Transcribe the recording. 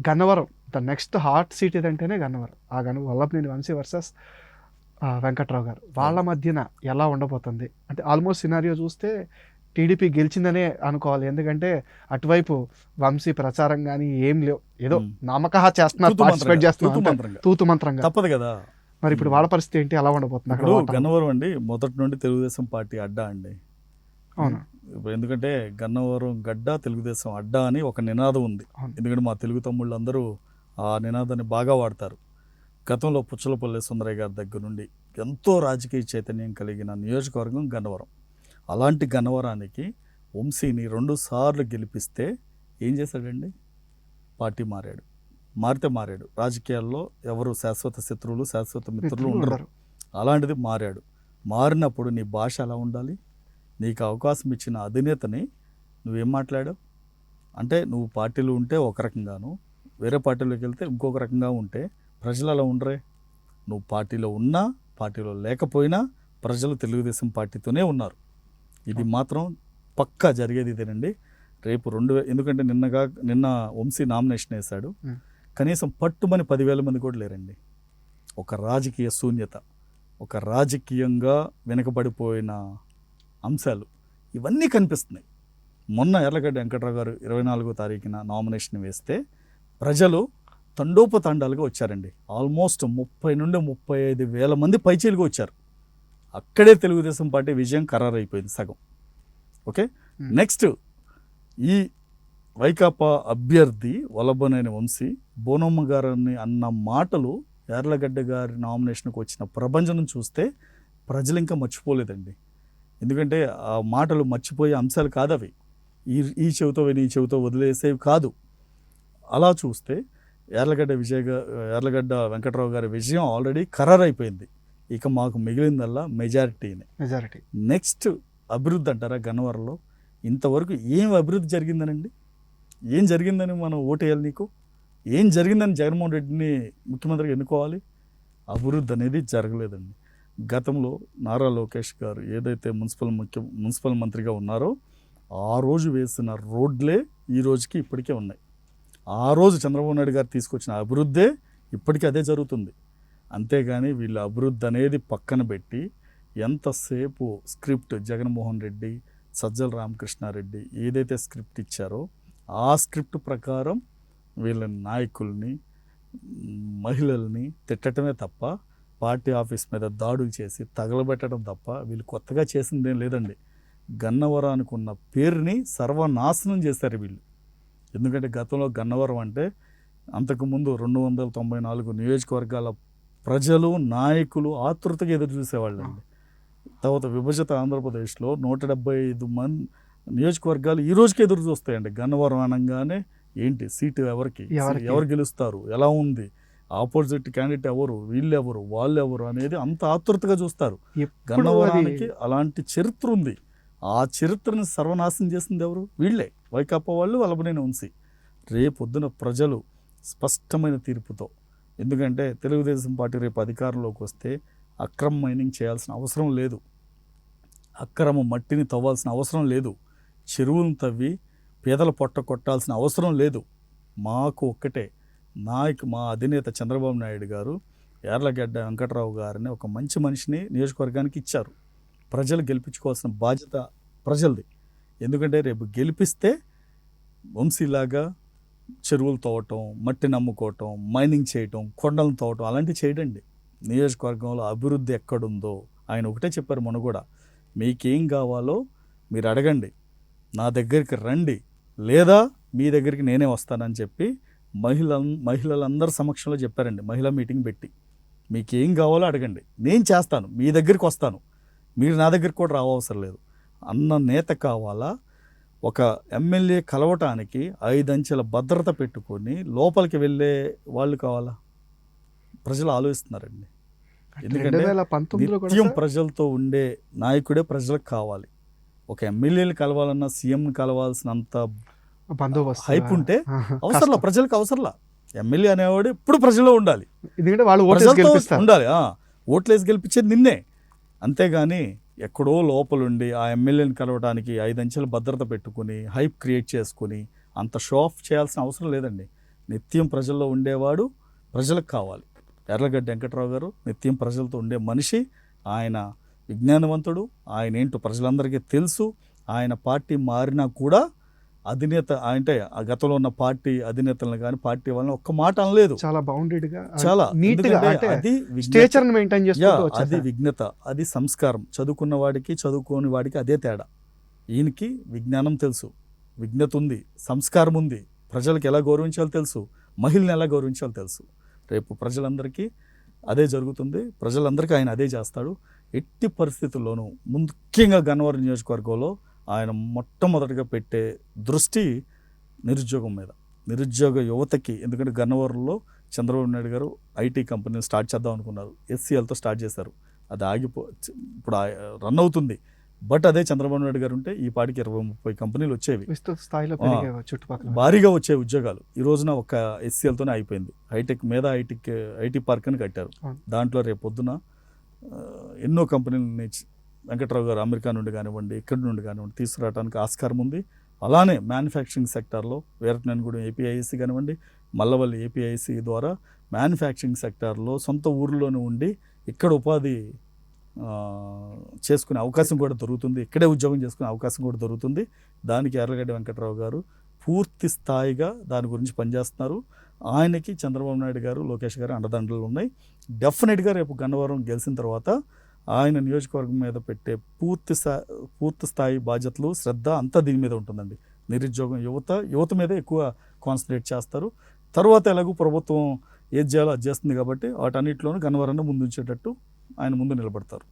Gannavaram. The next hot seat ఏదంటేనే Gannavaram. ఆ గన్న Vallabhaneni Vamsi versus Venkatrao గారు. వాళ్ళ మధ్యన ఎలా ఉండబోతుంది? అంటే ఆల్మోస్ట్ సినారియో చూస్తే టీడీపీ గెలిచిందనే అనుకోవాలి. ఎందుకంటే అటువైపు వంశీ ప్రచారం కానీ ఏం లేవు. ఏదో మ్మ్. నామకహా చేస్తున్నారు పార్టిసిపేట్ చేస్తున్నారు తూతు. మంత్రంగా. తప్పదు కదా. మరి ఇప్పుడు వాళ్ళ పరిస్థితి ఏంటి? ఎలా ఉండబోతుంది? అక్కడ? గన్నవరం అండి మొదటి నుండి తెలుగుదేశం పార్టీ అడ్డా అండి. అవును? ఎందుకంటే గన్నవరం గడ్డ తెలుగుదేశం అడ్డా అని ఒక నినాదం ఉంది. ఎందుకంటే మా తెలుగు తమ్ముళ్ళు అందరూ ఆ నినాదాన్ని బాగా వాడతారు. గతంలో పుచ్చలపల్లి సుందరయ్య గారి దగ్గర నుండి ఎంతో రాజకీయ చైతన్యం కలిగిన నియోజకవర్గం గన్నవరం. అలాంటి గన్నవరానికి వంశీని రెండు సార్లు గెలిపిస్తే ఏం చేశాడండి? పార్టీ మారాడు. మారితే మారాడు. రాజకీయాల్లో ఎవరు శాశ్వత శత్రువులు శాశ్వత మిత్రులు ఉండరు. అలాంటిది మారాడు. మారినప్పుడు నీ భాష ఎలా ఉండాలి? నీకు అవకాశం ఇచ్చిన అధినేతని నువ్వేం మాట్లాడావు? అంటే నువ్వు పార్టీలో ఉంటే ఒక రకంగాను వేరే పార్టీలోకి వెళ్తే ఇంకొక రకంగా ఉంటే ప్రజలు అలా ఉండరే. నువ్వు పార్టీలో ఉన్నా పార్టీలో లేకపోయినా ప్రజలు తెలుగుదేశం పార్టీతోనే ఉన్నారు. ఇది మాత్రం పక్కా జరిగేది ఇదేనండి. రేపు రెండు ఎందుకంటే నిన్నగా నిన్న వంశీ నామినేషన్ వేశాడు. కనీసం పట్టుమని పదివేల మంది కూడా లేరండి. ఒక రాజకీయ శూన్యత ఒక రాజకీయంగా వెనుకబడిపోయిన అంశాలు ఇవన్నీ కనిపిస్తున్నాయి. మొన్న ఎర్లగడ్డ వెంకట్రావు గారు ఇరవై నాలుగో తారీఖున నామినేషన్ వేస్తే ప్రజలు తండోపతండాలుగా వచ్చారండి. ఆల్మోస్ట్ ముప్పై నుండి ముప్పై ఐదు వేల మంది పైచీలుగా వచ్చారు. అక్కడే తెలుగుదేశం పార్టీ విజయం ఖరారైపోయింది సగం. ఓకే. నెక్స్ట్ ఈ వైకాపా అభ్యర్థి వల్లభనేని వంశీ బోనమ్మ గారిని అన్న మాటలు యార్లగడ్డ గారి నామినేషన్కి వచ్చిన ప్రభంజనం చూస్తే ప్రజలు ఇంకా మర్చిపోలేదండి. ఎందుకంటే ఆ మాటలు మర్చిపోయే అంశాలు కాదు అవి ఈ ఈ చెవితో ఈ చెవితో వదిలేసేవి కాదు. అలా చూస్తే యార్లగడ్డ విజయ్గా యార్లగడ్డ వెంకట్రావు గారి విజయం ఆల్రెడీ ఖరారైపోయింది. ఇక మాకు మిగిలిందల్లా మెజారిటీనే. మెజారిటీ. నెక్స్ట్ అభివృద్ధి అంటారా గన్నవరంలో? ఇంతవరకు ఏం అభివృద్ధి జరిగిందనండి? ఏం జరిగిందని మనం ఓటేయాలి నీకు? ఏం జరిగిందని జగన్మోహన్ రెడ్డిని ముఖ్యమంత్రిగా ఎన్నుకోవాలి? అభివృద్ధి అనేది జరగలేదండి. గతంలో నారా లోకేష్ గారు ఏదైతే మున్సిపల్ ముఖ్య మున్సిపల్ మంత్రిగా ఉన్నారో ఆ రోజు వేసిన రోడ్లే ఈ రోజుకి ఇప్పటికే ఉన్నాయి. ఆ రోజు చంద్రబాబు నాయుడు గారు తీసుకొచ్చిన అభివృద్ధే ఇప్పటికీ అదే జరుగుతుంది. అంతేగాని వీళ్ళ అభివృద్ధి అనేది పక్కన పెట్టి ఎంతసేపు స్క్రిప్ట్ జగన్మోహన్ రెడ్డి సజ్జల రామకృష్ణారెడ్డి ఏదైతే స్క్రిప్ట్ ఇచ్చారో ఆ స్క్రిప్ట్ ప్రకారం వీళ్ళ నాయకుల్ని మహిళల్ని తిట్టడమే తప్ప పార్టీ ఆఫీస్ మీద దాడులు చేసి తగలబెట్టడం తప్ప వీళ్ళు కొత్తగా చేసిందేం లేదండి. గన్నవరానికి ఉన్న పేరుని సర్వనాశనం చేశారు వీళ్ళు. ఎందుకంటే గతంలో గన్నవరం అంటే అంతకుముందు రెండు వందల తొంభై నాలుగు నియోజకవర్గాల ప్రజలు నాయకులు ఆతృతగా ఎదురు చూసేవాళ్ళండి. తర్వాత విభజిత ఆంధ్రప్రదేశ్లో నూట డెబ్బై ఐదు మంది నియోజకవర్గాలు ఈ రోజుకి ఎదురు చూస్తాయండి. గన్నవరం అనగానే ఏంటి? సీటు ఎవరికి? ఎవరికి? ఎవరు గెలుస్తారు? ఎలా ఉంది? ఆపోజిట్ క్యాండిడేట్ ఎవరు వీళ్ళు ఎవరు వాళ్ళు ఎవరు అనేది అంత ఆతృతగా చూస్తారు. గన్నవరానికి అలాంటి చరిత్ర ఉంది. ఆ చరిత్రని సర్వనాశనం చేసింది ఎవరు? వీళ్ళే. వైకాపా వాళ్ళు వలబనేని ఉంచి రేపొద్దున ప్రజలు స్పష్టమైన తీర్పుతో ఎందుకంటే తెలుగుదేశం పార్టీ రేపు అధికారంలోకి వస్తే అక్రమ మైనింగ్ చేయాల్సిన అవసరం లేదు. అక్రమ మట్టిని తవ్వాల్సిన అవసరం లేదు. చెరువులను తవ్వి పేదల పొట్ట కొట్టాల్సిన అవసరం లేదు. మాకు ఒక్కటే. నాయకు మా అధినేత చంద్రబాబు నాయుడు గారు యార్లగడ్డ వెంకట్రావు గారిని ఒక మంచి మనిషిని నియోజకవర్గానికి ఇచ్చారు. ప్రజలు గెలిపించుకోవాల్సిన బాధ్యత ప్రజలది. ఎందుకంటే రేపు గెలిపిస్తే వంశీలాగా చెరువులు తోవటం మట్టి నమ్ముకోవటం మైనింగ్ చేయటం కొండలను తోవటం అలాంటివి చేయడండి. నియోజకవర్గంలో అభివృద్ధి ఎక్కడుందో ఆయన ఒకటే చెప్పారు మొన్న కూడా. మీకేం కావాలో మీరు అడగండి. నా దగ్గరికి రండి. లేదా మీ దగ్గరికి నేనే వస్తానని చెప్పి మహిళ మహిళలందరి సమక్షంలో చెప్పారండి. మహిళా మీటింగ్ పెట్టి. మీకు ఏం కావాలో అడగండి. నేను చేస్తాను. మీ దగ్గరికి వస్తాను. మీరు నా దగ్గరికి కూడా రావవసరం లేదు. అన్న నేత కావాలా? ఒక ఎమ్మెల్యే కలవటానికి ఐదంచెల భద్రత పెట్టుకొని లోపలికి వెళ్ళే వాళ్ళు కావాలా? ప్రజలు ఆలోచిస్తున్నారండి. రెండు ఎందుకంటే ప్రజలతో ఉండే నాయకుడే ప్రజలకు కావాలి. ఒక ఎమ్మెల్యేలు కలవాలన్నా సీఎంని కలవాల్సినంత బందోబస్తు. హైప్ ఉంటే అవసరంలా. ప్రజలకు అవసరంలా. ఎమ్మెల్యే అనేవాడు ఎప్పుడు ప్రజల్లో ఉండాలి. ఎందుకంటే వాళ్ళు గెలిపిస్తారు. ఉండాలి ఓట్లేసి గెలిపించేది నిన్నే. అంతేగాని ఎక్కడో లోపలుండి ఆ ఎమ్మెల్యేని కలవడానికి ఐదంచెల భద్రత పెట్టుకుని హైప్ క్రియేట్ చేసుకుని అంత షో ఆఫ్ చేయాల్సిన అవసరం లేదండి. నిత్యం ప్రజల్లో ఉండేవాడు ప్రజలకు కావాలి. ఎర్రగడ్డ వెంకట్రావు గారు నిత్యం ప్రజలతో ఉండే మనిషి ఆయన విజ్ఞానవంతుడు ఆయన ఏంటో ప్రజలందరికీ తెలుసు ఆయన పార్టీ మారినా కూడా అధినేత అంటే ఆ గతంలో ఉన్న పార్టీ అధినేతలను కానీ పార్టీ వాళ్ళని ఒక్క మాట అనలేదు. చాలా బౌండెడ్గా చాలా. అది అది విజ్ఞత అది సంస్కారం. చదువుకున్న వాడికి చదువుకోని వాడికి అదే తేడా. ఈయనకి విజ్ఞానం తెలుసు. విజ్ఞత ఉంది సంస్కారం ఉంది. ప్రజలకు ఎలా గౌరవించాలో తెలుసు. మహిళని ఎలా గౌరవించాలో తెలుసు. రేపు ప్రజలందరికీ అదే జరుగుతుంది. ప్రజలందరికీ ఆయన అదే చేస్తాడు. ఎట్టి పరిస్థితుల్లోనూ ముఖ్యంగా గన్నవరం నియోజకవర్గంలో ఆయన మొట్టమొదటిగా పెట్టే దృష్టి నిరుద్యోగం మీద. నిరుద్యోగ యువతకి ఎందుకంటే గన్నవరంలో చంద్రబాబు నాయుడు గారు ఐటీ కంపెనీని స్టార్ట్ చేద్దాం అనుకున్నారు. ఎస్సీఎల్తో స్టార్ట్ చేశారు. అది ఆగిపో ఇప్పుడు రన్ అవుతుంది. బట్ అదే చంద్రబాబు నాయుడు గారు ఉంటే ఈ పాటికి ఇరవై ముప్పై కంపెనీలు వచ్చేవి. స్థాయిలో చుట్టుపక్కల. భారీగా వచ్చే ఉద్యోగాలు. ఈ రోజున ఒక ఎస్సీఎల్తోనే అయిపోయింది. హైటెక్ మీద ఐటిక్ ఐటీ పార్క్ అని కట్టారు. దాంట్లో రేపు పొద్దున ఎన్నో కంపెనీలని వెంకట్రావు గారు అమెరికా నుండి కానివ్వండి ఇక్కడి నుండి కానివ్వండి తీసుకురావడానికి ఆస్కారం ఉంది. అలానే మ్యానుఫ్యాక్చరింగ్ సెక్టార్లో వీరటనగూడెం ఏపీఐసి కానివ్వండి మల్లవల్లి ఏపీఐసి ద్వారా మ్యానుఫ్యాక్చరింగ్ సెక్టార్లో సొంత ఊర్లోనే ఉండి ఇక్కడ ఉపాధి చేసుకునే అవకాశం కూడా దొరుకుతుంది. ఇక్కడే ఉద్యోగం చేసుకునే అవకాశం కూడా దొరుకుతుంది. దానికి ఎర్రగడ్డ వెంకట్రావు గారు పూర్తి స్థాయిగా దాని గురించి పనిచేస్తున్నారు. ఆయనకి చంద్రబాబు నాయుడు గారు లోకేష్ గారు అండదండలు ఉన్నాయి డెఫినెట్గా రేపు గన్నవరం గెలిచిన తర్వాత ఆయన నియోజకవర్గం మీద పెట్టే పూర్తి స్థా పూర్తి స్థాయి బాధ్యతలు శ్రద్ధ అంతా దీని మీద ఉంటుందండి. నిరుద్యోగం యువత యువత మీదే ఎక్కువ కాన్సన్ట్రేట్ చేస్తారు. తర్వాత ఎలాగో ప్రభుత్వం ఏది చేయాలో అది చేస్తుంది కాబట్టి వాటన్నిటిలోనూ గన్నవరాన్ని ముందుంచేటట్టు ఆయన ముందు నిలబడతారు.